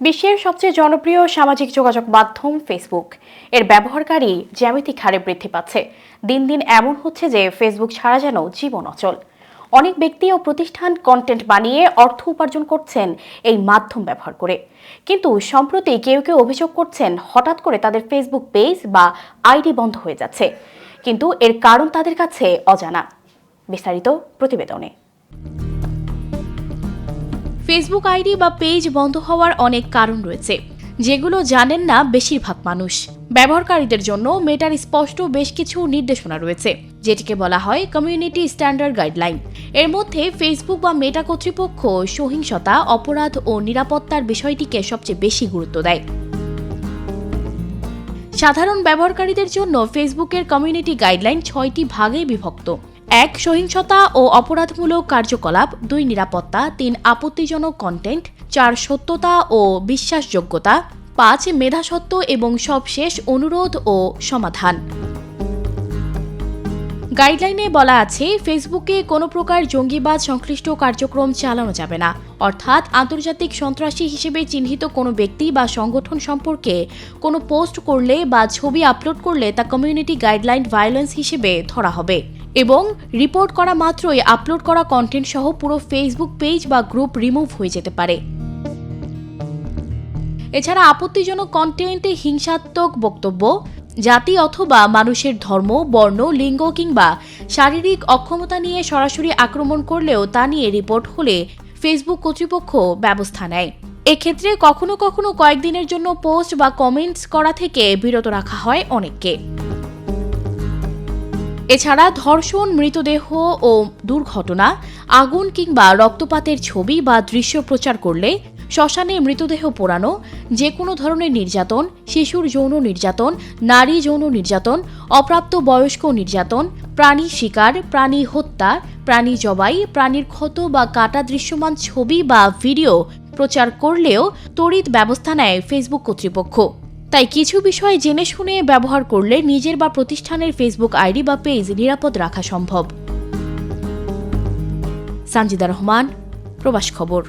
বিশ্বের সবচেয়ে জনপ্রিয় সামাজিক যোগাযোগ মাধ্যম ফেসবুক এর ব্যবহারকারী জ্যামিতিক হারে বৃদ্ধি পাচ্ছে। দিন দিন এমন হচ্ছে যে ফেসবুক ছাড়া যেন জীবন অচল। অনেক ব্যক্তি ও প্রতিষ্ঠান কন্টেন্ট বানিয়ে অর্থ উপার্জন করছেন এই মাধ্যম ব্যবহার করে। কিন্তু সম্প্রতি কেউ কেউ অভিযোগ করছেন হঠাৎ করে তাদের ফেসবুক পেজ বা আইডি বন্ধ হয়ে যাচ্ছে। কিন্তু এর কারণ তাদের কাছে অজানা। বিস্তারিত প্রতিবেদনে। ফেসবুক আইডি বা পেজ বন্ধ হওয়ার অনেক কারণ রয়েছে, যেগুলো জানেন না বেশিরভাগ মানুষ। ব্যবহারকারীদের জন্য মেটার স্পষ্ট বেশ কিছু নির্দেশনা রয়েছে, যেটিকে বলা হয় কমিউনিটি স্ট্যান্ডার্ড গাইডলাইন এর মধ্যে ফেসবুক বা মেটা কর্তৃপক্ষ সহিংসতা, অপরাধ ও নিরাপত্তার বিষয়টিকে সবচেয়ে বেশি গুরুত্ব দেয়। সাধারণ ব্যবহারকারীদের জন্য ফেসবুকের কমিউনিটি গাইডলাইন ছয়টি ভাগে বিভক্ত এক সহিংসতা ও অপরাধমূলক কার্যকলাপ, দুই নিরাপত্তা, তিন আপত্তিজনক কন্টেন্ট চার সত্যতা ও বিশ্বাসযোগ্যতা, পাঁচ মেধাসত্ব এবং সবশেষ অনুরোধ ও সমাধান। গাইডলাইনে বলা আছে, ফেসবুকে কোনো প্রকার জঙ্গিবাদ সংশ্লিষ্ট কার্যক্রম চালানো যাবে না। অর্থাৎ আন্তর্জাতিক সন্ত্রাসী হিসেবে চিহ্নিত কোনো ব্যক্তি বা সংগঠন সম্পর্কে কোনো পোস্ট করলে বা ছবি আপলোড করলে তা কমিউনিটি গাইডলাইন ভায়োলেন্স হিসেবে ধরা হবে। এবং রিপোর্ট করা মাত্রই আপলোড করা কন্টেন্ট সহ পুরো ফেসবুক পেজ বা গ্রুপ রিমুভ হয়ে যেতে পারে। এছাড়া আপত্তিজনক কন্টেন্টে হিংসাত্মক বক্তব্য, জাতি অথবা মানুষের ধর্ম, বর্ণ, লিঙ্গ কিংবা শারীরিক অক্ষমতা নিয়ে সরাসরি আক্রমণ করলেও তা নিয়ে রিপোর্ট হলে ফেসবুক কর্তৃপক্ষ ব্যবস্থা নেয়। এক্ষেত্রে কখনো কখনো কয়েকদিনের জন্য পোস্ট বা কমেন্টস করা থেকে বিরত রাখা হয় অনেককে। এছাড়া ধর্ষণ, মৃতদেহ ও দুর্ঘটনা, আগুন কিংবা রক্তপাতের ছবি বা দৃশ্য প্রচার করলে শ্মশানে মৃতদেহ পোড়ানো যে কোনো ধরনের নির্যাতন, শিশুর যৌন নির্যাতন, নারী যৌন নির্যাতন, অপ্রাপ্ত বয়স্ক নির্যাতন, প্রাণী শিকার, প্রাণী হত্যা, প্রাণী জবাই, প্রাণীর ক্ষত বা কাটা দৃশ্যমান ছবি বা ভিডিও প্রচার করলেও তড়িৎ ব্যবস্থা নেয় ফেসবুক কর্তৃপক্ষ। তাই কিছু বিষয় জেনে শুনে ব্যবহার করলে নিজের বা প্রতিষ্ঠানের ফেসবুক আইডি বা পেজ নিরাপদ রাখা সম্ভব। সানজিদা রহমান, প্রবাস খবর।